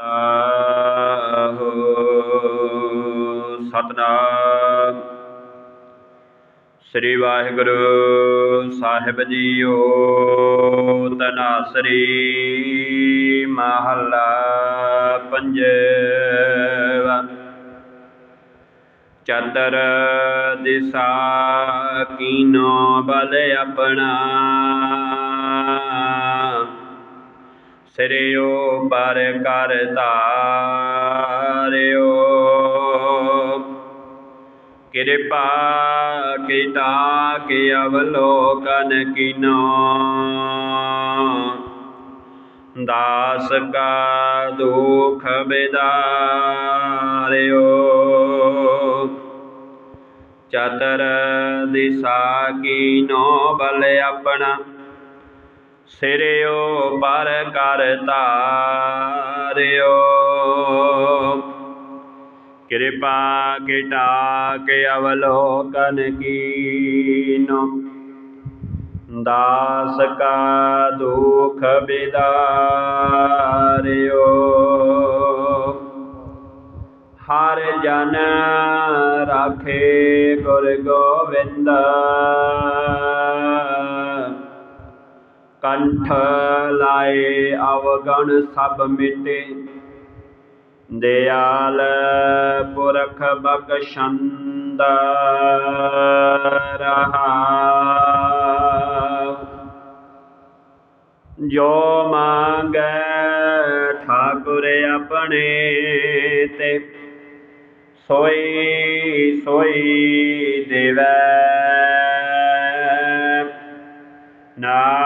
ਆਹੋ ਸਤਨਾਮ। ਸ੍ਰੀ ਵਾਹਿਗੁਰੂ ਸਾਹਿਬ ਜੀਓ ਤਨਾਸਰੀ ਮਹੱਲਾ ਪੰਜਵਾ। ਚਤਰ ਦਿਸਾ ਕੀਨੋ ਬਲ ਆਪਣਾ। ਸਿਰਿਓ ਪਰ ਕਰ ਕਿਰਪਾ ਕੀਤਾ ਕਿ ਅਵਲੋਕਨ ਕੀਨੋ। ਦਾਸ ਕਾ ਦੁਖ ਬਿਦਾਰਿਓ। ਚਤਰ ਦਿਸਾ ਕੀਨੋ ਬਲ ਆਪਣਾ। ਸਿਰਿਓ ਪਰ ਕਰ ਧਾਰਿਓ ਕਿਰਪਾ ਕਿਟਾ ਕੇ ਅਵਲੋਕਨ ਕੀਨੋ ਦਾਸ ਕਾ ਦੁਖ ਬਿਦਾਰਿਓ। ਹਰ ਜਨ ਰਾਖੇ ਗੁਰ ਗੋਬਿੰਦ ਕੰਠ ਲਾਏ, ਅਵਗਣ ਸਭ ਮਿਟੇ। ਦਿਆਲ ਪੁਰਖ ਬਖਸ਼ੰਦ ਰਹਾ। ਜੋ ਮੰਗੈ ਠਾਕੁਰ ਆਪਣੇ ਤੇ, ਸੋਈ ਸੋਈ ਦੇਵੈ। ਨਾ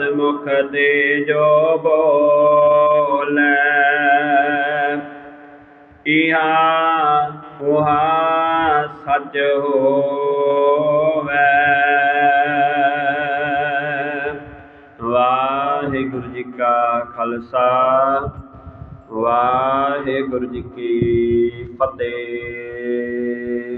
ਮੁਖ ਦੇ ਜੋ ਬੋਲੇ। ਇਹਾ ਉਹਾ ਸੱਚ ਹੋਵੇ। ਵਾਹਿਗੁਰੂ ਜੀ ਕਾ ਖਾਲਸਾ, ਵਾਹਿਗੁਰੂ ਜੀ ਕੀ ਫਤਿਹ।